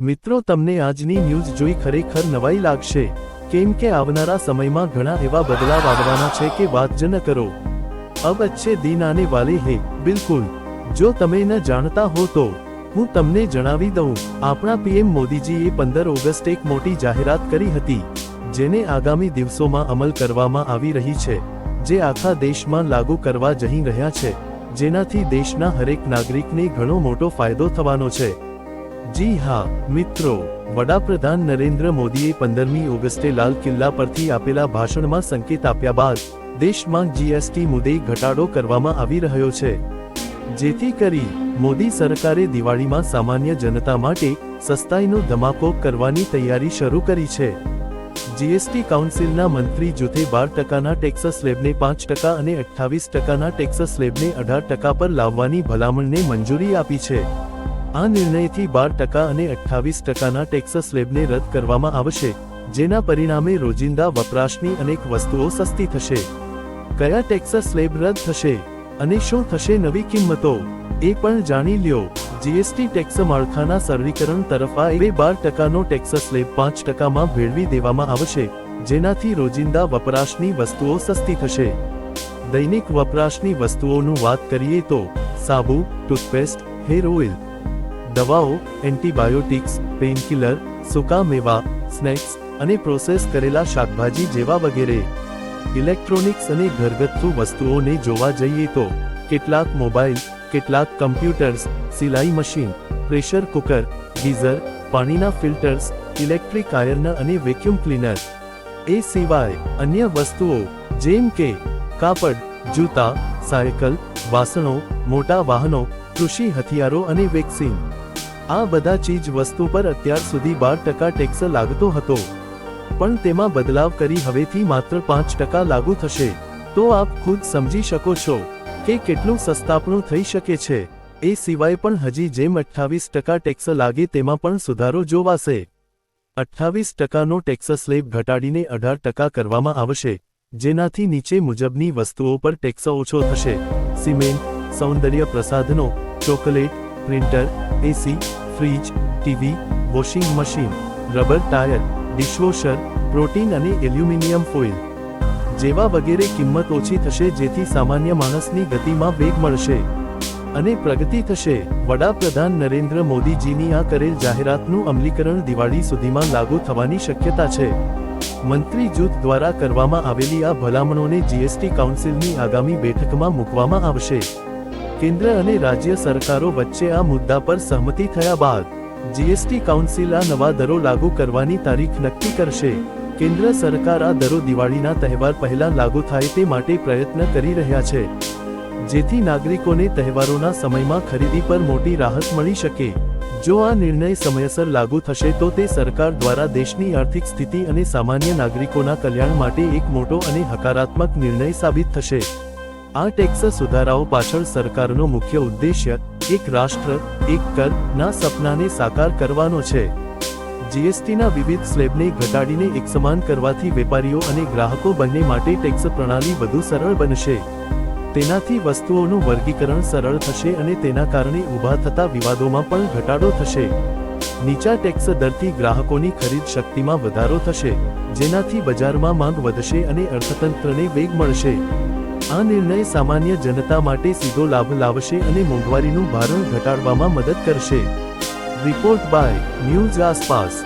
મિત્રો, તમને આજની ન્યૂઝ જોઈ ખરેખર નવાઈ લાગશે. કેમ કે આવનારા સમયમાં ઘણા એવા બદલાવ આવવાના છે કે વાત જ ન કરો. અબ અચ્છે દિન આને વાલે હે, બિલકુલ. જો તમે ન જાણતા હો તો, હું તમને જણાવી દઉં. આપણા પીએમ મોદીજીએ પંદર ઓગસ્ટ એક મોટી જાહેરાત કરી હતી, જેને આગામી દિવસોમાં અમલ કરવામાં આવી રહી છે, જે આખા દેશમાં લાગુ કરવા જઈ રહ્યા છે, જેનાથી દેશના હરેક નાગરિકને ઘણો મોટો ફાયદો થવાનો છે. જી હા, મિત્રો, વડાપ્રધાન નરેન્દ્ર મોદીએ પંદરમી ઓગસ્ટે લાલ કિલ્લા પરથી આપેલા ભાષણમાં સંકેત આપ્યા બાદ, દેશમાં જીએસટી મુદ્દે ઘટાડો કરવામાં આવી રહ્યો છે. જેથી કરી, મોદી સરકારે દિવાળીમાં સામાન્ય જનતા માટે સસ્તાઈનો ધમાકો કરવાની તૈયારી શરૂ કરી છે. જીએસટી કાઉન્સિલના મંત્રી જૂથે બાર ટકાના ટેક્સ સ્લેબને પાંચ ટકા અને અઠ્ઠાવીસ ટકાના ટેક્સ સ્લેબને અઢાર ટકા પર લાવવાની ભલામણને મંજૂરી આપી છે. આ નિર્ણયથી બાર ટકા અને અઠ્ઠાવીસ ટકાના ટેક્સ સ્લેબને રદ કરવામાં આવશે, જેના પરિણામે રોજિંદા વપરાશની અનેક વસ્તુઓ સસ્તી થશે. કયા ટેક્સ સ્લેબ રદ થશે અને શું થશે નવી કિંમતો? એ પણ જાણી લ્યો. જીએસટી ટેક્સ માળખાના સરળીકરણ તરફ આ એ બાર ટકાનો ટેક્સ સ્લેબ પાંચ ટકામાં ભેળવી દેવામાં આવશે, જેનાથી રોજિંદા વપરાશની વસ્તુઓ સસ્તી થશે. દૈનિક વપરાશની વસ્તુઓનું વાત કરીએ તો, સાબુ, ટૂથપેસ્ટ, હેર ઓઇલ દવાઓ, એન્ટીબાયોટિક્સ પેઇનકિલર સૂકા મેવા, સ્નેક્સ અને પ્રોસેસ કરેલા શાકભાજી જેવા વગેરે. ઇલેક્ટ્રોનિક્સ અને ઘરગથ્થુ વસ્તુઓને જોવા જઈએ તો, કેટલાક મોબાઈલ કેટલાક કમ્પ્યુટર્સ સિલાઈ મશીન પ્રેશર કુકર ગીઝર, પાણીના ફિલ્ટર્સ ઇલેક્ટ્રિક આયર્ન અને વેક્યુમ ક્લીનર એ સિવાય અન્ય વસ્તુઓ, જેમ કે, કાપડ, જૂતા, સાયકલ, વાસણો, મોટા વાહનો, કૃષિ હથિયારો અને વેક્સિન આ બધા ચીજ વસ્તુ પર અત્યાર સુધી બાર ટકા ટેક્સ લાગતો હતો. પણ તેમાં બદલાવ કરી હવેથી માત્ર પાંચ ટકા લાગુ થશે. તો આપ ખુદ સમજી શકો છો કે કેટલું સસ્તાપણું થઈ શકે છે. એ સિવાય પણ હજી જેમ અઠ્ઠાવીસ ટકા ટેક્સ લાગે તેમાં પણ સુધારો જોવાશે. અઠ્ઠાવીસ ટકાનો ટેક્સ સ્લેબ ઘટાડીને અઢાર ટકા કરવામાં આવશે, જેનાથી નીચે મુજબની વસ્તુઓ પર ટેક્સ ઓછો થશે. સિમેન્ટ, સૌંદર્ય પ્રસાધનો, chocolate, printer, AC fridge, TV, washing machine, rubber tyre, dishwasher, protein અને એલ્યુમિનિયમ ફોઇલ જેવા વગેરે કિંમત ઓછી થશે જેથી સામાન્ય માણસની ગતિમાં વેગ મળશે. અને પ્રગતિ થશે. વડાપ્રધાન નરેન્દ્ર મોદીજીની આ કરેલ જાહેરાતનું અમલીકરણ દિવાળી સુધીમાં લાગુ થવાની શક્યતા છે. મંત્રી જૂથ દ્વારા કરવામાં આવેલી આ ભલામણોને જીએસટી કાઉન્સિલની આગામી બેઠકમાં મૂકવામાં આવશે. કેન્દ્ર અને રાજ્ય સરકારો વચ્ચે આ મુદ્દા પર સહમતિ થયા બાદ, જીએસટી કાઉન્સિલ આ નવા દરો લાગુ કરવાની તારીખ નક્કી કરશે. કેન્દ્ર સરકાર આ દરો દિવાળીના તહેવાર પહેલા લાગુ થાય તે માટે પ્રયત્ન કરી રહ્યા છે. જેથી નાગરિકોને તહેવારોના સમયમાં ખરીદી પર મોટી રાહત મળી શકે. જો આ નિર્ણય સમયસર લાગુ થશે તો તે સરકાર દ્વારા દેશની આર્થિક સ્થિતિ અને સામાન્ય નાગરિકોના કલ્યાણ માટે એક મોટો અને હકારાત્મક નિર્ણય સાબિત થશે. આ ટેક્સ સુધારાઓ પાછળ સરકારનો મુખ્ય ઉદ્દેશ્ય એક રાષ્ટ્ર, એક કર, ના સપનાને સાકાર કરવાનો છે. જીએસટીના વિવિધ સ્લેબને ઘટાડીને એકસમાન કરવાથી વેપારીઓ અને ગ્રાહકો બંને માટે ટેક્સ પ્રણાલી વધુ સરળ બનશે. તેનાથી વસ્તુઓનું વર્ગીકરણ સરળ થશે અને તેના કારણે ઊભા થતા વિવાદોમાં પણ ઘટાડો થશે. નીચા ટેક્સ દરથી ગ્રાહકોની ખરીદ શક્તિમાં વધારો થશે, જેનાથી બજારમાં માંગ વધશે અને અર્થતંત્રને વેગ મળશે. આ નિર્ણય સામાન્ય જનતા માટે સીધો લાભ લાવશે અને મોંઘવારીનું ભારણ ઘટાડવામાં મદદ કરશે. રિપોર્ટ બાય ન્યૂઝ આસપાસ.